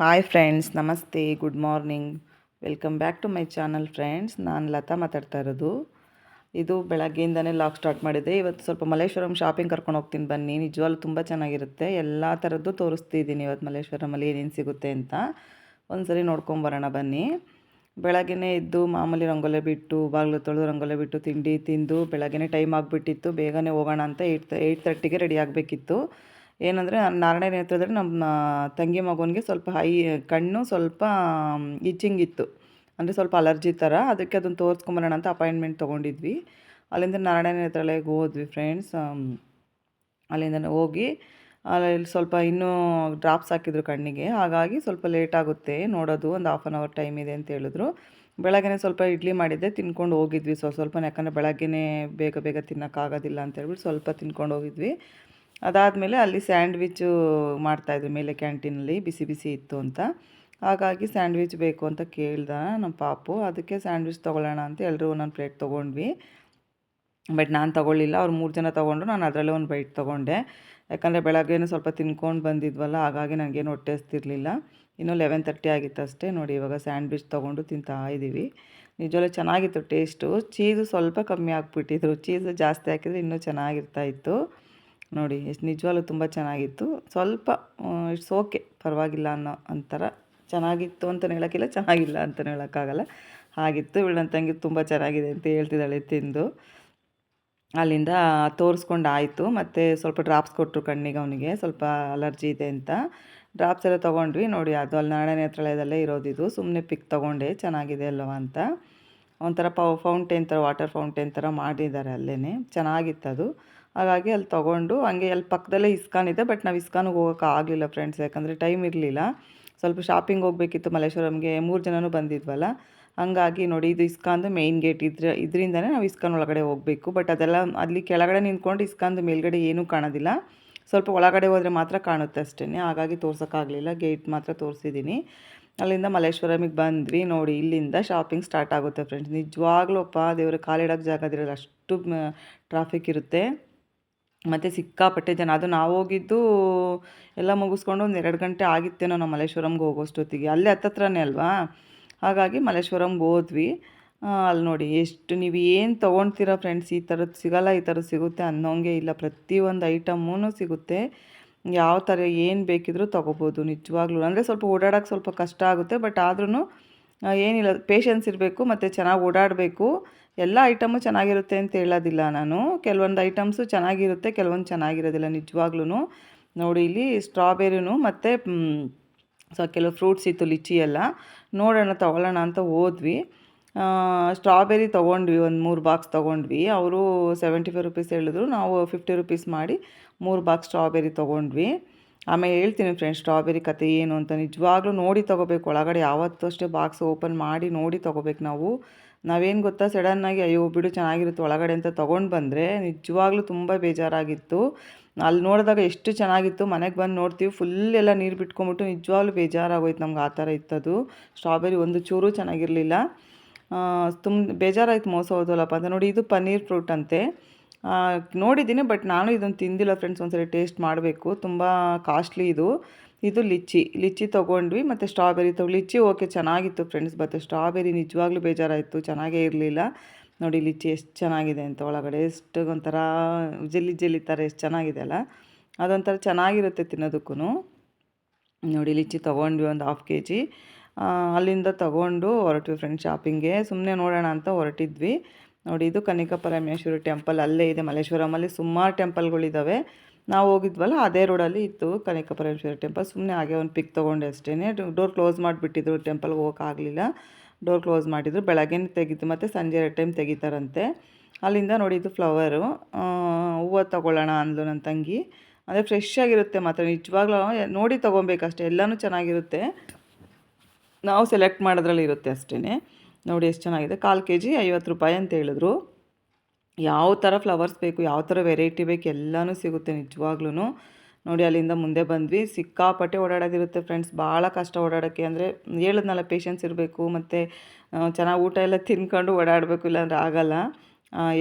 Hi friends ನಮಸ್ತೆ good morning welcome back to my channel friends ನಾನು ಲತಾ ಮಾತಾಡ್ತಾ ಇರೋದು. ಇದು ಬೆಳಗ್ಗೆಯಿಂದನೇ ಲಾಕ್ ಸ್ಟಾರ್ಟ್ ಮಾಡಿದೆ. ಇವತ್ತು ಸ್ವಲ್ಪ ಮಲ್ಲೇಶ್ವರಂ ಶಾಪಿಂಗ್ ಕರ್ಕೊಂಡು ಹೋಗ್ತೀನಿ ಬನ್ನಿ. ನಿಜವಾಗ್ಲೂ ತುಂಬ ಚೆನ್ನಾಗಿರುತ್ತೆ. ಎಲ್ಲ ಥರದ್ದು ತೋರಿಸ್ತಿದ್ದೀನಿ ಇವತ್ತು ಮಲ್ಲೇಶ್ವರಮಲ್ಲಿ ಏನೇನು ಸಿಗುತ್ತೆ ಅಂತ. ಒಂದ್ಸರಿ ನೋಡ್ಕೊಂಬರೋಣ ಬನ್ನಿ. ಬೆಳಗ್ಗೆ ಎದ್ದು ಮಾಮೂಲಿ ರಂಗೋಲೆ ಬಿಟ್ಟು, ಬಾಗಿಲು ತೊಳೆದು ರಂಗೋಲೆ ಬಿಟ್ಟು ತಿಂಡಿ ತಿಂದು ಬೆಳಗ್ಗೆ ಟೈಮ್ ಆಗಿಬಿಟ್ಟಿತ್ತು. ಬೇಗನೆ ಹೋಗೋಣ ಅಂತ ಏಯ್ಟ್ ಏಯ್ಟ್ ತರ್ಟಿಗೆ ರೆಡಿ ಆಗಬೇಕಿತ್ತು. ಏನಂದರೆ ನಾರಾಯಣ ನೇತ್ರದಲ್ಲಿ ನಮ್ಮ ತಂಗಿ ಮಗುನಿಗೆ ಸ್ವಲ್ಪ ಹೈ ಕಣ್ಣು ಸ್ವಲ್ಪ ಇಚ್ಚಿಂಗ್ ಇತ್ತು. ಅಂದರೆ ಸ್ವಲ್ಪ ಅಲರ್ಜಿ ಥರ ಅದಕ್ಕೆ ಅದನ್ನು ತೋರಿಸ್ಕೊಂಬರೋಣ ಅಂತ ಅಪಾಯಿಂಟ್ಮೆಂಟ್ ತೊಗೊಂಡಿದ್ವಿ. ಅಲ್ಲಿಂದ ನಾರಾಯಣ ನೇತ್ರಾಲಯಕ್ಕೆ ಹೋದ್ವಿ ಫ್ರೆಂಡ್ಸ್ ಅಲ್ಲಿಂದ ಹೋಗಿ ಅಲ್ಲಿ ಸ್ವಲ್ಪ ಇನ್ನೂ ಡ್ರಾಪ್ಸ್ ಹಾಕಿದ್ರು ಕಣ್ಣಿಗೆ. ಹಾಗಾಗಿ ಸ್ವಲ್ಪ ಲೇಟ್ ಆಗುತ್ತೆ, ನೋಡೋದು ಒಂದು ಹಾಫ್ ಆನ್ ಅವರ್ ಟೈಮ್ ಇದೆ ಅಂತ ಹೇಳಿದ್ರು. ಬೆಳಗ್ಗೆ ಸ್ವಲ್ಪ ಇಡ್ಲಿ ಮಾಡಿದ್ದೆ, ತಿನ್ಕೊಂಡು ಹೋಗಿದ್ವಿ. ಸ್ವಲ್ಪ ಸ್ವಲ್ಪ ಯಾಕಂದರೆ ಬೆಳಗ್ಗೆನೇ ಬೇಗ ಬೇಗ ತಿನ್ನೋಕ್ಕಾಗೋದಿಲ್ಲ ಅಂತ ಹೇಳ್ಬಿಟ್ಟು ಸ್ವಲ್ಪ ತಿನ್ಕೊಂಡು ಹೋಗಿದ್ವಿ. ಅದಾದಮೇಲೆ ಅಲ್ಲಿ ಸ್ಯಾಂಡ್ವಿಚ್ಚು ಮಾಡ್ತಾಯಿದ್ರು ಮೇಲೆ ಕ್ಯಾಂಟೀನಲ್ಲಿ ಬಿಸಿ ಬಿಸಿ ಇತ್ತು ಅಂತ. ಹಾಗಾಗಿ ಸ್ಯಾಂಡ್ವಿಚ್ ಬೇಕು ಅಂತ ಕೇಳ್ದ ನಮ್ಮ ಪಾಪು. ಅದಕ್ಕೆ ಸ್ಯಾಂಡ್ವಿಚ್ ತೊಗೊಳ್ಳೋಣ ಅಂತ ಎಲ್ಲರೂ ಒಂದೊಂದು ಪ್ಲೇಟ್ ತೊಗೊಂಡ್ವಿ. ಬಟ್ ನಾನು ತೊಗೊಳ್ಳಿಲ್ಲ. ಅವ್ರು ಮೂರು ಜನ ತೊಗೊಂಡ್ರು. ನಾನು ಅದರಲ್ಲೇ ಒಂದು ಬೈಟ್ ತೊಗೊಂಡೆ. ಯಾಕಂದರೆ ಬೆಳಗ್ಗೆನೂ ಸ್ವಲ್ಪ ತಿನ್ಕೊಂಡು ಬಂದಿದ್ವಲ್ಲ, ಹಾಗಾಗಿ ನನಗೇನು ಹೊಟ್ಟೆ ಹಸ್ತಿರ್ಲಿಲ್ಲ. ಇನ್ನೂ ಲೆವೆನ್ ತರ್ಟಿ ಆಗಿತ್ತು ಅಷ್ಟೇ. ನೋಡಿ, ಇವಾಗ ಸ್ಯಾಂಡ್ವಿಚ್ ತೊಗೊಂಡು ತಿಂತಾ ಇದ್ದೀವಿ ನಿಜವಲ್ಲೂ ಚೆನ್ನಾಗಿತ್ತು ಟೇಸ್ಟು. ಚೀಸು ಸ್ವಲ್ಪ ಕಮ್ಮಿ ಹಾಕ್ಬಿಟ್ಟಿದ್ರು ಚೀಸು ಜಾಸ್ತಿ ಹಾಕಿದರೆ ಇನ್ನೂ ಚೆನ್ನಾಗಿರ್ತಾ ಇತ್ತು. ನೋಡಿ, ಎಷ್ಟು ನಿಜವಾಗ್ಲೂ ತುಂಬ ಚೆನ್ನಾಗಿತ್ತು. ಸ್ವಲ್ಪ ಇಟ್ಸ್ ಓಕೆ, ಪರವಾಗಿಲ್ಲ ಅನ್ನೋ ಒಂಥರ ಚೆನ್ನಾಗಿತ್ತು ಅಂತ ಹೇಳೋಕ್ಕಿಲ್ಲ, ಚೆನ್ನಾಗಿಲ್ಲ ಅಂತ ಹೇಳೋಕ್ಕಾಗಲ್ಲ. ಹಾಗಿತ್ತು, ಇವಳು ನನ್ನ ತಂಗಿ ತುಂಬ ಚೆನ್ನಾಗಿದೆ ಅಂತ ಹೇಳ್ತಿದ್ದಾಳೆ ತಿಂದು. ಅಲ್ಲಿಂದ ತೋರಿಸ್ಕೊಂಡು ಆಯಿತು ಮತ್ತು ಸ್ವಲ್ಪ ಡ್ರಾಪ್ಸ್ ಕೊಟ್ಟರು ಕಣ್ಣಿಗೆ ಅವನಿಗೆ, ಸ್ವಲ್ಪ ಅಲರ್ಜಿ ಇದೆ ಅಂತ. ಡ್ರಾಪ್ಸ್ ಎಲ್ಲ ತೊಗೊಂಡ್ವಿ. ನೋಡಿ, ಅದು ಅಲ್ಲಿ ನಾಳೆ ನೇತ್ರಾಲಯದಲ್ಲೇ ಇರೋದಿದು ಸುಮ್ಮನೆ ಪಿಕ್ ತೊಗೊಂಡೆ, ಚೆನ್ನಾಗಿದೆ ಅಲ್ಲವ ಅಂತ. ಒಂಥರ ಪೌ, ಫೌಂಟೇನ್ ಥರ, ವಾಟರ್ ಫೌಂಟೇನ್ ಥರ ಮಾಡಿದ್ದಾರೆ ಅಲ್ಲೇ ಚೆನ್ನಾಗಿತ್ತು ಅದು ಹಾಗಾಗಿ ಅಲ್ಲಿ ತೊಗೊಂಡು ಹಂಗೆ ಅಲ್ಲಿ ಪಕ್ಕದಲ್ಲೇ ಇಸ್ಕಾನ್ ಇದೆ, ಬಟ್ ನಾವು ಇಸ್ಕಾನಿಗೆ ಹೋಗೋಕೆ ಆಗಲಿಲ್ಲ ಫ್ರೆಂಡ್ಸ್ ಯಾಕಂದರೆ ಟೈಮ್ ಇರಲಿಲ್ಲ. ಸ್ವಲ್ಪ ಶಾಪಿಂಗ್ ಹೋಗಬೇಕಿತ್ತು ಮಲ್ಲೇಶ್ವರಂಗೆ, ಮೂರು ಜನನೂ ಬಂದಿದ್ವಲ್ಲ. ಹಂಗಾಗಿ ನೋಡಿ, ಇದು ಇಸ್ಕಾಂದು ಮೇಯ್ನ್ ಗೇಟ್ ಇದ್ರ, ಇದರಿಂದನೇ ನಾವು ಇಸ್ಕಾನ್ ಒಳಗಡೆ ಹೋಗಬೇಕು. ಬಟ್ ಅದೆಲ್ಲ ಅಲ್ಲಿ ಕೆಳಗಡೆ ನಿಂತ್ಕೊಂಡು ಇಸ್ಕಾಂದು ಮೇಲ್ಗಡೆ ಏನೂ ಕಾಣೋದಿಲ್ಲ. ಸ್ವಲ್ಪ ಒಳಗಡೆ ಹೋದರೆ ಮಾತ್ರ ಕಾಣುತ್ತೆ ಅಷ್ಟೇ ಹಾಗಾಗಿ ತೋರ್ಸೋಕ್ಕಾಗಲಿಲ್ಲ ಗೇಟ್ ಮಾತ್ರ ತೋರಿಸಿದ್ದೀನಿ. ಅಲ್ಲಿಂದ ಮಲ್ಲೇಶ್ವರಮಿಗೆ ಬಂದ್ವಿ. ನೋಡಿ, ಇಲ್ಲಿಂದ ಶಾಪಿಂಗ್ ಸ್ಟಾರ್ಟ್ ಆಗುತ್ತೆ ಫ್ರೆಂಡ್ಸ್ ನಿಜವಾಗ್ಲೂ ಅಪ್ಪ ದೇವರು ಕಾಲಿಡೋಕ್ಕೆ ಜಾಗ ಇರೋಲ್ಲ ಅಷ್ಟು ಟ್ರಾಫಿಕ್ ಇರುತ್ತೆ. ಮತ್ತು ಸಿಕ್ಕಾಪಟ್ಟೆ ಜನ. ಅದು ನಾವು ಹೋಗಿದ್ದು ಎಲ್ಲ ಮುಗಿಸ್ಕೊಂಡು ಒಂದು ಎರಡು ಗಂಟೆ ಆಗಿತ್ತೇನೋ ನಾವು ಮಲ್ಲೇಶ್ವರಂಗೆ ಹೋಗೋಷ್ಟೊತ್ತಿಗೆ. ಅಲ್ಲೇ ಹತ್ತತ್ರನೇ ಅಲ್ವಾ? ಹಾಗಾಗಿ ಮಲ್ಲೇಶ್ವರಂಗೆ ಹೋದ್ವಿ. ಅಲ್ಲಿ ನೋಡಿ ಎಷ್ಟು ನೀವು ಏನು ತೊಗೊಳ್ತೀರಾ ಫ್ರೆಂಡ್ಸ್ ಈ ಥರದ್ದು ಸಿಗಲ್ಲ, ಈ ಥರದ್ದು ಸಿಗುತ್ತೆ ಅನ್ನೋಂಗೆ ಇಲ್ಲ. ಪ್ರತಿಯೊಂದು ಐಟಮೂ ಸಿಗುತ್ತೆ. ಯಾವ ಥರ ಏನು ಬೇಕಿದ್ರೂ ತೊಗೋಬೋದು ನಿಜವಾಗ್ಲೂ. ಅಂದರೆ ಸ್ವಲ್ಪ ಓಡಾಡೋಕೆ ಸ್ವಲ್ಪ ಕಷ್ಟ ಆಗುತ್ತೆ ಬಟ್ ಆದ್ರೂ ಏನಿಲ್ಲ. ಪೇಷನ್ಸ್ ಇರಬೇಕು, ಮತ್ತು ಚೆನ್ನಾಗಿ ಓಡಾಡಬೇಕು. ಎಲ್ಲ ಐಟಮು ಚೆನ್ನಾಗಿರುತ್ತೆ ಅಂತ ಹೇಳೋದಿಲ್ಲ ನಾನು. ಕೆಲವೊಂದು ಐಟಮ್ಸು ಚೆನ್ನಾಗಿರುತ್ತೆ, ಕೆಲವೊಂದು ಚೆನ್ನಾಗಿರೋದಿಲ್ಲ ನಿಜವಾಗ್ಲೂ ನೋಡಿ ಇಲ್ಲಿ ಸ್ಟ್ರಾಬೆರಿನೂ ಮತ್ತು ಸೊ ಕೆಲವು ಫ್ರೂಟ್ಸ್ ಇತ್ತು ಲಿಚಿ ಎಲ್ಲ ನೋಡೋಣ, ತೊಗೊಳ್ಳೋಣ ಅಂತ ಹೋದ್ವಿ. ಸ್ಟ್ರಾಬೆರಿ ತೊಗೊಂಡ್ವಿ, ಒಂದು ಮೂರು ಬಾಕ್ಸ್ ತೊಗೊಂಡ್ವಿ. ಅವರು ಸೆವೆಂಟಿ ಫೈವ್ ರುಪೀಸ್ ಹೇಳಿದ್ರು, ನಾವು ಫಿಫ್ಟಿ ರುಪೀಸ್ ಮಾಡಿ ಮೂರು ಬಾಕ್ಸ್ ಸ್ಟ್ರಾಬೆರಿ ತೊಗೊಂಡ್ವಿ. ಆಮೇಲೆ ಹೇಳ್ತೀನಿ ಫ್ರೆಂಡ್ಸ್, ಸ್ಟ್ರಾಬೆರಿ ಕತೆ ಏನು ಅಂತ ನಿಜವಾಗ್ಲೂ ನೋಡಿ ತೊಗೋಬೇಕು. ಒಳಗಡೆ ಯಾವತ್ತೂ ಅಷ್ಟೇ ಬಾಕ್ಸ್ ಓಪನ್ ಮಾಡಿ ನೋಡಿ ತೊಗೋಬೇಕು ನಾವು. ನಾವೇನು ಗೊತ್ತಾ? ಸಡನ್ನಾಗಿ ಅಯ್ಯೋ ಬಿಡು ಚೆನ್ನಾಗಿರುತ್ತೆ ಒಳಗಡೆ ಅಂತ ತೊಗೊಂಡು ಬಂದರೆ ನಿಜವಾಗ್ಲೂ ತುಂಬ ಬೇಜಾರಾಗಿತ್ತು. ಅಲ್ಲಿ ನೋಡಿದಾಗ ಎಷ್ಟು ಚೆನ್ನಾಗಿತ್ತು. ಮನೆಗೆ ಬಂದು ನೋಡ್ತೀವಿ. ಫುಲ್ ಎಲ್ಲ ನೀರು ಬಿಟ್ಕೊಂಬಿಟ್ಟು ನಿಜವಾಗ್ಲೂ ಬೇಜಾರಾಗೋಯ್ತು ನಮ್ಗೆ ಆ ಥರ ಇತ್ತದು. ಸ್ಟ್ರಾಬೆರಿ ಒಂದು ಚೂರು ಚೆನ್ನಾಗಿರಲಿಲ್ಲ. ತುಂಬ ಬೇಜಾರಾಯ್ತು ಮೋಸ ಹೋದಲ್ಲಪ್ಪ ಅಂತ. ನೋಡಿ ಇದು ಪನ್ನೀರ್ ಫ್ರೂಟ್ ಅಂತೆ. ನೋಡಿದ್ದೀನಿ, ಬಟ್ ನಾನು ಇದನ್ನು ತಿಂದಿಲ್ಲ ಫ್ರೆಂಡ್ಸ್ ಒಂದ್ಸರಿ ಟೇಸ್ಟ್ ಮಾಡಬೇಕು. ತುಂಬ ಕಾಸ್ಟ್ಲಿ ಇದು. ಇದು ಲಿಚ್ಚಿ ಲಿಚ್ಚಿ ತೊಗೊಂಡ್ವಿ ಮತ್ತು ಸ್ಟ್ರಾಬೆರಿ ತೊಗೊಂಡು ಲಿಚ್ಚಿ ಓಕೆ ಚೆನ್ನಾಗಿತ್ತು ಫ್ರೆಂಡ್ಸ್ ಮತ್ತು ಸ್ಟ್ರಾಬೆರಿ ನಿಜವಾಗ್ಲೂ ಬೇಜಾರಾಯಿತು, ಚೆನ್ನಾಗೇ ಇರಲಿಲ್ಲ. ನೋಡಿ ಲಿಚ್ಚಿ ಎಷ್ಟು ಚೆನ್ನಾಗಿದೆ ಅಂತ ಒಳಗಡೆ, ಎಷ್ಟು ಒಂಥರ ಜೆಲ್ಲಿ ಜೆಲ್ಲಿ ಥರ ಎಷ್ಟು ಚೆನ್ನಾಗಿದೆ ಅಲ್ಲ? ಅದೊಂಥರ ಚೆನ್ನಾಗಿರುತ್ತೆ ತಿನ್ನೋದಕ್ಕೂ ನೋಡಿ ಲಿಚ್ಚಿ ತೊಗೊಂಡ್ವಿ ಒಂದು ಹಾಫ್ ಕೆ ಜಿ ಅಲ್ಲಿಂದ ತೊಗೊಂಡು ಹೊರಟ್ವಿ ಫ್ರೆಂಡ್ಸ್ ಶಾಪಿಂಗ್ಗೆ ಸುಮ್ಮನೆ ನೋಡೋಣ ಅಂತ ಹೊರಟಿದ್ವಿ. ನೋಡಿ ಇದು ಕನಿಕ ಪರಮೇಶ್ವರಿ ಟೆಂಪಲ್ ಅಲ್ಲೇ ಇದೆ, ಮಲ್ಲೇಶ್ವರಮಲ್ಲಿ ಸುಮಾರು ಟೆಂಪಲ್ಗಳಿದ್ದಾವೆ ನಾವು ಹೋಗಿದ್ವಲ್ಲ, ಅದೇ ರೋಡಲ್ಲಿ ಇತ್ತು ಕನಕ ಪರಮೇಶ್ವರಿ ಟೆಂಪಲ್ ಸುಮ್ಮನೆ ಹಾಗೆ ಒಂದು ಪಿಕ್ ತೊಗೊಂಡೆ ಅಷ್ಟೇ ಡೋರ್ ಕ್ಲೋಸ್ ಮಾಡಿಬಿಟ್ಟಿದ್ರು ಟೆಂಪಲ್ಗೆ ಹೋಗೋಕ್ಕಾಗಲಿಲ್ಲ ಡೋರ್ ಕ್ಲೋಸ್ ಮಾಡಿದ್ರು. ಬೆಳಗ್ಗೆ ತೆಗೀತು. ಮತ್ತು ಸಂಜೆ ಎರಡು ಟೈಮ್ ತೆಗಿತಾರಂತೆ. ಅಲ್ಲಿಂದ ನೋಡಿದ್ದು ಫ್ಲವರು ಹೂವು ತೊಗೊಳ್ಳೋಣ ಅಂದ್ಲು ನನ್ನ ತಂಗಿ. ಅಂದರೆ ಫ್ರೆಶ್ ಆಗಿರುತ್ತೆ ಮಾತ್ರ. ನಿಜವಾಗ್ಲೂ ನೋಡಿ ತೊಗೊಬೇಕಷ್ಟೇ. ಎಲ್ಲನೂ ಚೆನ್ನಾಗಿರುತ್ತೆ. ನಾವು ಸೆಲೆಕ್ಟ್ ಮಾಡೋದ್ರಲ್ಲಿ ಇರುತ್ತೆ ಅಷ್ಟೇ ನೋಡಿ ಎಷ್ಟು ಚೆನ್ನಾಗಿದೆ. ಕಾಲು ಕೆ ಜಿ ಐವತ್ತು ರೂಪಾಯಿ ಅಂತ ಹೇಳಿದ್ರು. ಯಾವ ಥರ ಫ್ಲವರ್ಸ್ ಬೇಕು, ಯಾವ ಥರ ವೆರೈಟಿ ಬೇಕು ಎಲ್ಲನೂ ಸಿಗುತ್ತೆ ನಿಜವಾಗ್ಲೂ ನೋಡಿ ಅಲ್ಲಿಂದ ಮುಂದೆ ಬಂದ್ವಿ. ಸಿಕ್ಕಾಪಟ್ಟೆ ಓಡಾಡೋದಿರುತ್ತೆ ಫ್ರೆಂಡ್ಸ್ ಭಾಳ ಕಷ್ಟ ಓಡಾಡೋಕ್ಕೆ ಅಂದರೆ ಹೇಳಿದ್ನಲ್ಲ ಪೇಷನ್ಸ್ ಇರಬೇಕು ಮತ್ತು ಚೆನ್ನಾಗಿ ಊಟ ಎಲ್ಲ ತಿನ್ಕೊಂಡು ಓಡಾಡಬೇಕು ಇಲ್ಲಾಂದ್ರೆ ಆಗಲ್ಲ.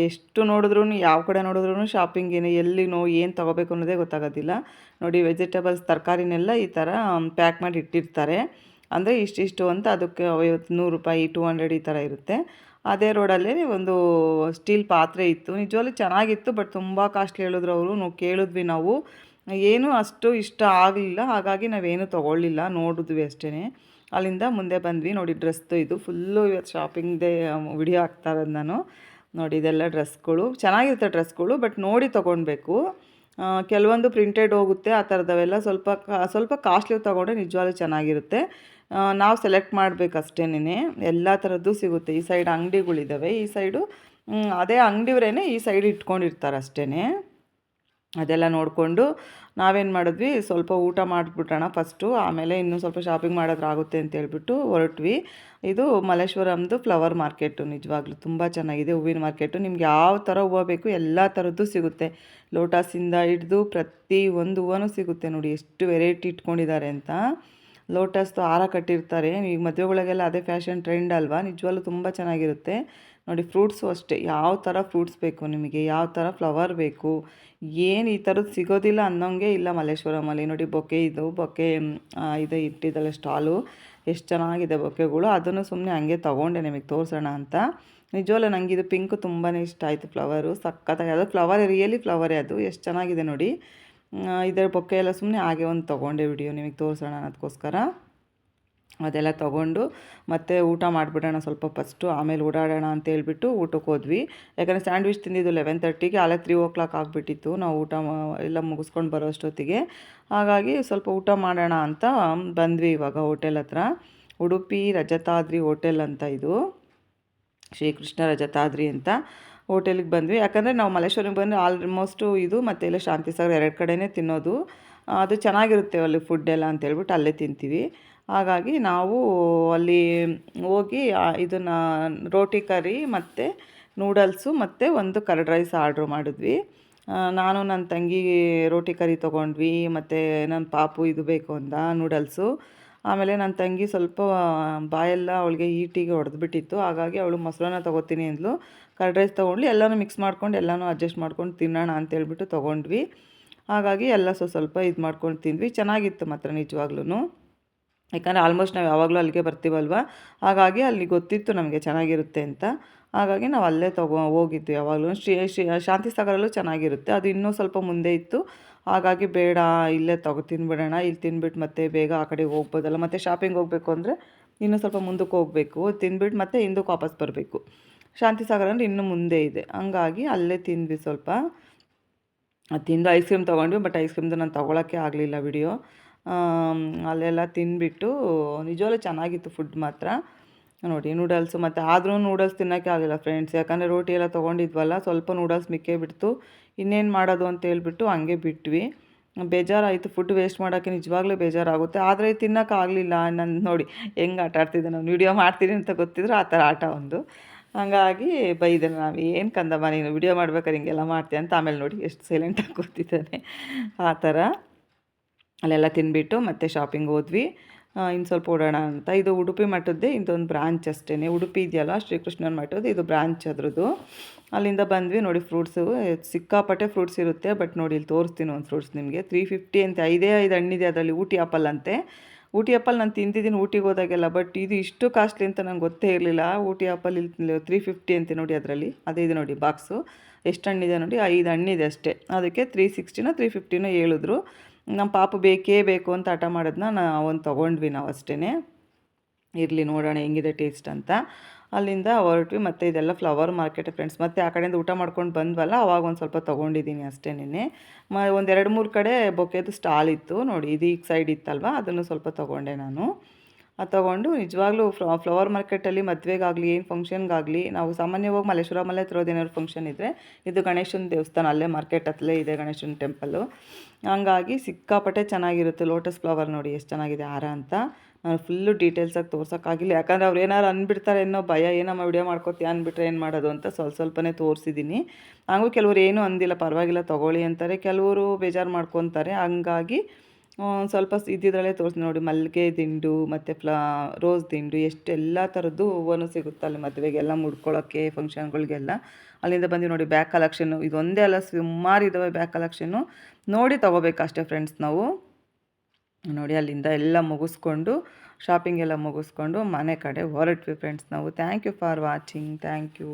ಎಷ್ಟು ನೋಡಿದ್ರೂ ಯಾವ ಕಡೆ ನೋಡಿದ್ರೂ ಶಾಪಿಂಗ್ ಏನು, ಎಲ್ಲಿ ನೋ ಏನು ತೊಗೋಬೇಕು ಅನ್ನೋದೇ ಗೊತ್ತಾಗೋದಿಲ್ಲ. ನೋಡಿ ವೆಜಿಟೇಬಲ್ಸ್ ತರಕಾರಿನೆಲ್ಲ ಈ ಥರ ಪ್ಯಾಕ್ ಮಾಡಿ ಇಟ್ಟಿರ್ತಾರೆ. ಅಂದರೆ ಇಷ್ಟಿಷ್ಟು ಅಂತ ಅದಕ್ಕೆ ಐವತ್ತು ನೂರು ರೂಪಾಯಿ ಟೂ ಹಂಡ್ರೆಡ್ ಈ ಥರ ಇರುತ್ತೆ. ಅದೇ ರೋಡಲ್ಲಿ ಒಂದು ಸ್ಟೀಲ್ ಪಾತ್ರೆ ಇತ್ತು. ನಿಜವಾಗ್ಲೂ ಚೆನ್ನಾಗಿತ್ತು, ಬಟ್ ತುಂಬ ಕಾಸ್ಟ್ಲಿ ಹೇಳಿದ್ರು ಅವರು. ನಾವು ಕೇಳಿದ್ವಿ ನಾವು. ಏನೂ ಅಷ್ಟು ಇಷ್ಟ ಆಗಲಿಲ್ಲ. ಹಾಗಾಗಿ ನಾವೇನು ತೊಗೊಳ್ಳಿಲ್ಲ. ನೋಡಿದ್ವಿ ಅಷ್ಟೇ ಅಲ್ಲಿಂದ ಮುಂದೆ ಬಂದ್ವಿ. ನೋಡಿ ಡ್ರೆಸ್ದು ಇದು. ಫುಲ್ಲು ಇವತ್ತು ಶಾಪಿಂಗ್ದೇ ವಿಡಿಯೋ ಹಾಕ್ತಾ ಇರೋದು ನಾನು. ನೋಡಿ, ಇದೆಲ್ಲ ಡ್ರೆಸ್ಗಳು ಚೆನ್ನಾಗಿರುತ್ತೆ ಡ್ರೆಸ್ಗಳು ಬಟ್ ನೋಡಿ ತೊಗೊಳ್ಬೇಕು. ಕೆಲವೊಂದು ಪ್ರಿಂಟೆಡ್ ಹೋಗುತ್ತೆ, ಆ ಥರದವೆಲ್ಲ ಸ್ವಲ್ಪ ಸ್ವಲ್ಪ ಕಾಸ್ಟ್ಲಿ ತೊಗೊಂಡ್ರೆ ನಿಜವಾಗ್ಲೂ ಚೆನ್ನಾಗಿರುತ್ತೆ. ನಾವು ಸೆಲೆಕ್ಟ್ ಮಾಡಬೇಕು ಅಷ್ಟೇನೆ ಎಲ್ಲ ಥರದ್ದು ಸಿಗುತ್ತೆ. ಈ ಸೈಡ್ ಅಂಗಡಿಗಳಿದ್ದಾವೆ ಈ ಸೈಡು ಅದೇ ಅಂಗಡಿಯವರೇನೆ ಈ ಸೈಡ್ ಇಟ್ಕೊಂಡಿರ್ತಾರೆ ಅಷ್ಟೇ ಅದೆಲ್ಲ ನೋಡಿಕೊಂಡು ನಾವೇನು ಮಾಡಿದ್ವಿ, ಸ್ವಲ್ಪ ಊಟ ಮಾಡಿಬಿಡೋಣ ಫಸ್ಟು ಆಮೇಲೆ ಇನ್ನೂ ಸ್ವಲ್ಪ ಶಾಪಿಂಗ್ ಮಾಡೋದ್ರಾಗುತ್ತೆ ಅಂತ ಹೇಳ್ಬಿಟ್ಟು ಹೊರಟ್ವಿ. ಇದು ಮಲ್ಲೇಶ್ವರಂದು ಫ್ಲವರ್ ಮಾರ್ಕೆಟು ನಿಜವಾಗ್ಲೂ ತುಂಬ ಚೆನ್ನಾಗಿದೆ ಹೂವಿನ ಮಾರ್ಕೆಟು ನಿಮ್ಗೆ ಯಾವ ಥರ ಹೂವು ಬೇಕು ಎಲ್ಲ ಥರದ್ದು ಸಿಗುತ್ತೆ. ಲೋಟಸಿಂದ ಹಿಡಿದು ಪ್ರತಿ ಒಂದು ಹೂವನೂ ಸಿಗುತ್ತೆ ನೋಡಿ. ಎಷ್ಟು ವೆರೈಟಿ ಇಟ್ಕೊಂಡಿದ್ದಾರೆ ಅಂತ. ಲೋಟಸ್ದು ಹಾರ ಕಟ್ಟಿರ್ತಾರೆ. ಈಗ ಮದುವೆಗಳಿಗೆಲ್ಲ ಅದೇ ಫ್ಯಾಷನ್ ಟ್ರೆಂಡ್ ಅಲ್ವಾ? ನಿಜವಾಗ್ಲೂ ತುಂಬ ಚೆನ್ನಾಗಿರುತ್ತೆ. ನೋಡಿ ಫ್ರೂಟ್ಸು ಅಷ್ಟೇ. ಯಾವ ಥರ ಫ್ರೂಟ್ಸ್ ಬೇಕು ನಿಮಗೆ? ಯಾವ ಥರ ಫ್ಲವರ್ ಬೇಕು? ಏನು ಈ ಥರದ್ದು ಸಿಗೋದಿಲ್ಲ ಅನ್ನೋಂಗೆ ಇಲ್ಲ ಮಲ್ಲೇಶ್ವರಮಲ್ಲಿ ನೋಡಿ ಬೊಕ್ಕೆ ಇದು ಆ, ಇದು ಇಟ್ಟಿದ್ದಲ್ಲ ಸ್ಟಾಲು. ಎಷ್ಟು ಚೆನ್ನಾಗಿದೆ ಬೊಕ್ಕೆಗಳು. ಅದನ್ನು ಸುಮ್ಮನೆ ಹಂಗೆ ತೊಗೊಂಡೆ ನಿಮಗೆ ತೋರಿಸೋಣ ಅಂತ. ನಿಜವಲ್ಲ ನನಗೆ ಇದು ಪಿಂಕ್ ತುಂಬಾ ಇಷ್ಟ ಆಯಿತು ಫ್ಲವರು. ಸಖತ್ತಾಗಿ. ಅದು ಫ್ಲವರ್ ರಿಯಲಿ ಫ್ಲವರೇ ಅದು. ಎಷ್ಟು ಚೆನ್ನಾಗಿದೆ ನೋಡಿ. ಇದರ ಬೊಕ್ಕೆ ಎಲ್ಲ ಸುಮ್ಮನೆ ಹಾಗೆ ಒಂದು ತೊಗೊಂಡೆ ವಿಡಿಯೋ ನಿಮಗೆ ತೋರಿಸೋಣ ಅನ್ನೋದಕ್ಕೋಸ್ಕರ ಅದೆಲ್ಲ ತೊಗೊಂಡು ಮತ್ತೆ ಊಟ ಮಾಡಿಬಿಡೋಣ ಸ್ವಲ್ಪ ಫಸ್ಟು ಆಮೇಲೆ ಓಡಾಡೋಣ ಅಂತ ಹೇಳ್ಬಿಟ್ಟು ಊಟಕ್ಕೆ ಹೋದ್ವಿ. ಯಾಕಂದರೆ ಸ್ಯಾಂಡ್ವಿಚ್ ತಿಂದಿದ್ದು ಲೆವೆನ್ ತರ್ಟಿಗೆ ಅಲ್ಲೇ ತ್ರೀ ಓ ಕ್ಲಾಕ್ ಆಗಿಬಿಟ್ಟಿತ್ತು, ನಾವು ಊಟ ಎಲ್ಲ ಮುಗಿಸ್ಕೊಂಡು ಬರೋ ಅಷ್ಟೊತ್ತಿಗೆ. ಹಾಗಾಗಿ ಸ್ವಲ್ಪ ಊಟ ಮಾಡೋಣ ಅಂತ ಬಂದ್ವಿ ಇವಾಗ ಹೋಟೆಲ್ ಹತ್ರ. ಉಡುಪಿ ರಜತಾದ್ರಿ ಹೋಟೆಲ್ ಅಂತ ಇದು. ಶ್ರೀಕೃಷ್ಣ ರಜತಾದ್ರಿ ಅಂತ. ಹೋಟೆಲಿಗೆ ಬಂದ್ವಿ. ಯಾಕಂದರೆ ನಾವು ಮಲ್ಲೇಶ್ವರಂಗೆ ಬಂದರೆ ಆಲ್ಮೋಸ್ಟು ಇದು ಮತ್ತು ಇಲ್ಲ ಶಾಂತಿ ಸಾಗರ್ ಎರಡು ಕಡೆನೇ ತಿನ್ನೋದು. ಅದು ಚೆನ್ನಾಗಿರುತ್ತೆ ಅಲ್ಲಿ ಫುಡ್ ಎಲ್ಲ ಅಂತ ಹೇಳ್ಬಿಟ್ಟು ಅಲ್ಲೇ ತಿಂತೀವಿ. ಹಾಗಾಗಿ ನಾವು ಅಲ್ಲಿ ಹೋಗಿ ಇದನ್ನು ರೋಟಿ ಕರಿ ಮತ್ತು ನೂಡಲ್ಸು ಮತ್ತು ಒಂದು ಕರ್ಡ್ ರೈಸ್ ಆರ್ಡ್ರ್ ಮಾಡಿದ್ವಿ. ನಾನು ನನ್ನ ತಂಗಿ ರೋಟಿ ಕರಿ ತೊಗೊಂಡ್ವಿ, ಮತ್ತು ನನ್ನ ಪಾಪು ಇದು ಬೇಕು ಅಂದ ನೂಡಲ್ಸು ಆಮೇಲೆ ನನ್ನ ತಂಗಿ ಸ್ವಲ್ಪ ಬಾಯೆಲ್ಲ ಅವಳಿಗೆ ಈಟಿಗೆ ಹೊಡೆದ್ಬಿಟ್ಟಿತ್ತು. ಹಾಗಾಗಿ ಅವಳು ಮೊಸರನ್ನ ತೊಗೋತೀನಿ ಅಂದ್ಲು. ಕರ್ಡ್ ರೈಸ್ ತೊಗೊಂಡ್ಲಿ ಎಲ್ಲನೂ ಮಿಕ್ಸ್ ಮಾಡ್ಕೊಂಡು ಎಲ್ಲನೂ ಅಡ್ಜಸ್ಟ್ ಮಾಡ್ಕೊಂಡು ತಿನ್ನೋಣ ಅಂತ ಹೇಳ್ಬಿಟ್ಟು ತೊಗೊಂಡ್ವಿ. ಹಾಗಾಗಿ ಎಲ್ಲ ಸ್ವಲ್ಪ ಸ್ವಲ್ಪ ಇದು ಮಾಡ್ಕೊಂಡು ತಿಂದ್ವಿ. ಚೆನ್ನಾಗಿತ್ತು ಮಾತ್ರ ನಿಜವಾಗ್ಲೂ ಯಾಕಂದರೆ ಆಲ್ಮೋಸ್ಟ್ ನಾವು ಯಾವಾಗಲೂ ಅಲ್ಲಿಗೆ ಬರ್ತೀವಲ್ವ? ಹಾಗಾಗಿ ಅಲ್ಲಿ ಗೊತ್ತಿತ್ತು ನಮಗೆ ಚೆನ್ನಾಗಿರುತ್ತೆ ಅಂತ. ಹಾಗಾಗಿ ನಾವು ಅಲ್ಲೇ ತಗೋ ಹೋಗಿದ್ದು ಯಾವಾಗಲೂ. ಶ್ರೀ ಶ್ರೀ, ಶಾಂತಿ ಸಾಗರಲ್ಲೂ ಚೆನ್ನಾಗಿರುತ್ತೆ. ಅದು ಇನ್ನೂ ಸ್ವಲ್ಪ ಮುಂದೆ ಇತ್ತು. ಹಾಗಾಗಿ ಬೇಡ, ಇಲ್ಲೇ ತಗೋ, ತಿನ್ಬಿಡೋಣ. ಇಲ್ಲಿ ತಿನ್ಬಿಟ್ಟು ಮತ್ತೆ ಬೇಗ ಆ ಕಡೆ ಹೋಗ್ಬೋದಲ್ಲ. ಮತ್ತು ಶಾಪಿಂಗ್ ಹೋಗಬೇಕು ಅಂದರೆ ಇನ್ನೂ ಸ್ವಲ್ಪ ಮುಂದಕ್ಕೆ ಹೋಗಬೇಕು. ತಿಂದ್ಬಿಟ್ಟು ಮತ್ತೆ ಹಿಂದಕ್ಕೆ ವಾಪಸ್ ಬರಬೇಕು. ಶಾಂತಿ ಸಾಗರ ಅಂದರೆ ಇನ್ನೂ ಮುಂದೆ ಇದೆ. ಹಂಗಾಗಿ ಅಲ್ಲೇ ತಿಂದ್ವಿ ಸ್ವಲ್ಪ. ತಿಂದು ಐಸ್ ಕ್ರೀಮ್ ತೊಗೊಂಡ್ವಿ ಬಟ್ ಐಸ್ ಕ್ರೀಮ್ದು ನಾನು ತೊಗೊಳಕ್ಕೆ ಆಗಲಿಲ್ಲ ವಿಡಿಯೋ ಅಲ್ಲೆಲ್ಲ ತಿನ್ಬಿಟ್ಟು ನಿಜವಾಗ್ಲೂ ಚೆನ್ನಾಗಿತ್ತು ಫುಡ್ ಮಾತ್ರ. ನೋಡಿ ನೂಡಲ್ಸು ಮತ್ತು ಆದರೂ ನೂಡಲ್ಸ್ ತಿನ್ನೋಕ್ಕೆ ಆಗಲಿಲ್ಲ ಫ್ರೆಂಡ್ಸ್ ಯಾಕಂದರೆ ರೋಟಿ ಎಲ್ಲ ತೊಗೊಂಡಿದ್ವಲ್ಲ, ಸ್ವಲ್ಪ ನೂಡಲ್ಸ್ ಮಿಕ್ಕೇ ಬಿಡ್ತು. ಇನ್ನೇನು ಮಾಡೋದು ಅಂತ ಹೇಳ್ಬಿಟ್ಟು ಹಂಗೆ ಬಿಟ್ವಿ. ಬೇಜಾರಾಯಿತು ಫುಡ್ ವೇಸ್ಟ್ ಮಾಡೋಕ್ಕೆ ನಿಜವಾಗ್ಲೂ ಬೇಜಾರಾಗುತ್ತೆ. ಆದರೆ ತಿನ್ನೋಕ್ಕಾಗಲಿಲ್ಲ ನನ್ನ ನೋಡಿ, ಹೆಂಗೆ ಆಟ ಆಡ್ತಿದ್ದೆ ನಾನು ವೀಡಿಯೋ ಮಾಡ್ತೀನಿ ಅಂತ ಗೊತ್ತಿದ್ರು ಆ ಥರ ಆಟ ಒಂದು. ಹಂಗಾಗಿ ಬೈದೆ ನಾವು, ಏನು ಕಂದಮ್ಮ ನೀನು ವಿಡಿಯೋ ಮಾಡ್ಬೇಕಾದ್ರೆ ಹಿಂಗೆಲ್ಲ ಮಾಡ್ತೀಯ? ಅಂತ ಆಮೇಲೆ ನೋಡಿ, ಎಷ್ಟು ಸೈಲೆಂಟಾಗಿ ಕೂತಿದ್ದಾನೆ. ಆ ಥರ. ಅಲ್ಲೆಲ್ಲ ತಿನ್ಬಿಟ್ಟು ಮತ್ತೆ ಶಾಪಿಂಗ್ ಹೋದ್ವಿ. ಇನ್ನು ಸ್ವಲ್ಪ ಓಡೋಣ ಅಂತ. ಇದು ಉಡುಪಿ ಮಠದ್ದೇ ಇದೊಂದು ಬ್ರಾಂಚ್ ಅಷ್ಟೇ ಉಡುಪಿ ಇದೆಯಲ್ಲ, ಶ್ರೀಕೃಷ್ಣನ ಮಠದ್ದು, ಇದು ಬ್ರಾಂಚ್ ಅದ್ರದ್ದು. ಅಲ್ಲಿಂದ ಬಂದ್ವಿ. ನೋಡಿ ಫ್ರೂಟ್ಸು ಸಿಕ್ಕಾಪಟ್ಟೆ ಫ್ರೂಟ್ಸ್ ಇರುತ್ತೆ ಬಟ್ ನೋಡಿ ಇಲ್ಲಿ ತೋರಿಸ್ತೀನಿ ಒಂದು ಫ್ರೂಟ್ಸ್ ನಿಮಗೆ. ತ್ರೀ ಫಿಫ್ಟಿ ಅಂತ, ಐದೇ ಐದು ಹಣ್ಣಿದೆ ಅದರಲ್ಲಿ ಊಟಿ ಆಪಲ್ ಅಂತೆ. ಊಟಿ ಆಪಲ್ ನಾನು ತಿಂದಿದ್ದೀನಿ ಊಟಿಗೆ ಹೋದಾಗೆಲ್ಲ ಬಟ್ ಇದು ಇಷ್ಟು ಕಾಸ್ಟ್ಲಿ ಅಂತ ನಂಗೆ ಗೊತ್ತೇ ಇರಲಿಲ್ಲ. ಊಟಿ ಆಪಲ್ ಇಲ್ಲಿ ತ್ರೀ ಫಿಫ್ಟಿ ಅಂತ ನೋಡಿ ಅದರಲ್ಲಿ. ಅದೇ ಇದೆ ನೋಡಿ ಬಾಕ್ಸು ಎಷ್ಟು ಹಣ್ಣಿದೆ ನೋಡಿ, ಐದು ಹಣ್ಣಿದೆ ಅಷ್ಟೇ. ಅದಕ್ಕೆ ತ್ರೀ ಸಿಕ್ಸ್ಟಿನೋ ತ್ರೀ ಫಿಫ್ಟಿನೋ ಹೇಳಿದ್ರು. ನಮ್ಮ ಪಾಪ ಬೇಕೇ ಬೇಕು ಅಂತ ಹಠ ಮಾಡೋದನ್ನ ಒಂದು ತೊಗೊಂಡ್ವಿ ನಾವು ಅಷ್ಟೇ ಇರಲಿ ನೋಡೋಣ ಹೆಂಗಿದೆ ಟೇಸ್ಟ್ ಅಂತ. ಅಲ್ಲಿಂದ ಹೊರಟ್ವಿ, ಮತ್ತು ಇದೆಲ್ಲ ಫ್ಲವರ್ ಮಾರ್ಕೆಟ್ ಫ್ರೆಂಡ್ಸ್ ಮತ್ತು ಆ ಕಡೆಯಿಂದ ಊಟ ಮಾಡ್ಕೊಂಡು ಬಂದ್ವಲ್ಲ, ಅವಾಗ ಒಂದು ಸ್ವಲ್ಪ ತೊಗೊಂಡಿದ್ದೀನಿ ಅಷ್ಟೇ ನಿನ್ನೆ ಮ, ಒಂದು ಮೂರು ಕಡೆ ಬೊಕೆದು ಸ್ಟಾಲ್ ಇತ್ತು. ನೋಡಿ ಇದು ಈಗ ಸೈಡ್ ಇತ್ತಲ್ವ, ಅದನ್ನು ಸ್ವಲ್ಪ ತೊಗೊಂಡೆ ನಾನು. ಅದು ತೊಗೊಂಡು ನಿಜವಾಗ್ಲೂ ಫ್ಲವರ್ ಮಾರ್ಕೆಟಲ್ಲಿ ಮದುವೆಗಾಗಲಿ, ಏನು ಫಂಕ್ಷನ್ಗಾಗಲಿ ನಾವು ಸಾಮಾನ್ಯವಾಗಿ ಮಲ್ಲೇಶ್ವರಮಲ್ಲೇ ತರೋದು ಏನಾದ್ರು ಫಂಕ್ಷನ್ ಇದ್ದರೆ ಇದು ಗಣೇಶನ ದೇವಸ್ಥಾನ, ಅಲ್ಲೇ ಮಾರ್ಕೆಟ್ ಹತ್ತಲೇ ಇದೆ ಗಣೇಶನ ಟೆಂಪಲ್ಲು ಹಂಗಾಗಿ ಸಿಕ್ಕಾಪಟ್ಟೆ ಚೆನ್ನಾಗಿರುತ್ತೆ ಲೋಟಸ್ ಫ್ಲವರ್ ನೋಡಿ ಎಷ್ಟು ಚೆನ್ನಾಗಿದೆ ಹಾರ ಅಂತ. ನಾನು ಫುಲ್ಲು ಡೀಟೇಲ್ಸಾಗಿ ತೋರ್ಸೋಕ್ಕಾಗಿಲ್ಲ. ಯಾಕಂದರೆ ಅವ್ರು ಏನಾರು ಅಂದ್ಬಿಡ್ತಾರೆ ಏನೋ ಭಯ, ಏನಮ್ಮ ವಿಡಿಯೋ ಮಾಡ್ಕೋತೀಯ ಅಂದ್ಬಿಟ್ರೆ ಏನು ಮಾಡೋದು ಅಂತ ಸ್ವಲ್ಪ ಸ್ವಲ್ಪನೇ ತೋರಿಸಿದ್ದೀನಿ ಹಾಗೂ ಕೆಲವರು ಏನೂ ಅಂದಿಲ್ಲ, ಪರವಾಗಿಲ್ಲ ತೊಗೊಳ್ಳಿ ಅಂತಾರೆ. ಕೆಲವರು ಬೇಜಾರು ಮಾಡ್ಕೊತಾರೆ. ಹಂಗಾಗಿ ಸ್ವಲ್ಪ ಇದ್ದಿದ್ರಲ್ಲೇ ತೋರಿಸಿ ನೋಡಿ, ಮಲ್ಲಿಗೆ ದಿಂಡು, ಮತ್ತು ಫ್ಲಾ, ರೋಸ್ ದಿಂಡು, ಎಷ್ಟೆಲ್ಲ ಥರದ್ದು ಹೂವನು ಸಿಗುತ್ತೆ ಅಲ್ಲಿ ಮದುವೆಗೆಲ್ಲ ಮುಡ್ಕೊಳ್ಳೋಕ್ಕೆ ಫಂಕ್ಷನ್ಗಳಿಗೆಲ್ಲ. ಅಲ್ಲಿಂದ ಬಂದು ನೋಡಿ ಬ್ಯಾಕ್ ಕಲೆಕ್ಷನ್ನು, ಇದೊಂದೇ ಅಲ್ಲ, ಸುಮಾರು ಇದ್ದಾವೆ ಬ್ಯಾಕ್ ಕಲೆಕ್ಷನ್ನು ನೋಡಿ ತೊಗೋಬೇಕು ಅಷ್ಟೇ ಫ್ರೆಂಡ್ಸ್ ನಾವು. ನೋಡಿ, ಅಲ್ಲಿಂದ ಎಲ್ಲ ಮುಗಿಸ್ಕೊಂಡು, ಶಾಪಿಂಗ್ ಎಲ್ಲ ಮುಗಿಸ್ಕೊಂಡು ಮನೆ ಕಡೆ ಹೊರಟ್ವಿ ಫ್ರೆಂಡ್ಸ್ ನಾವು. Thank you for watching, thank you.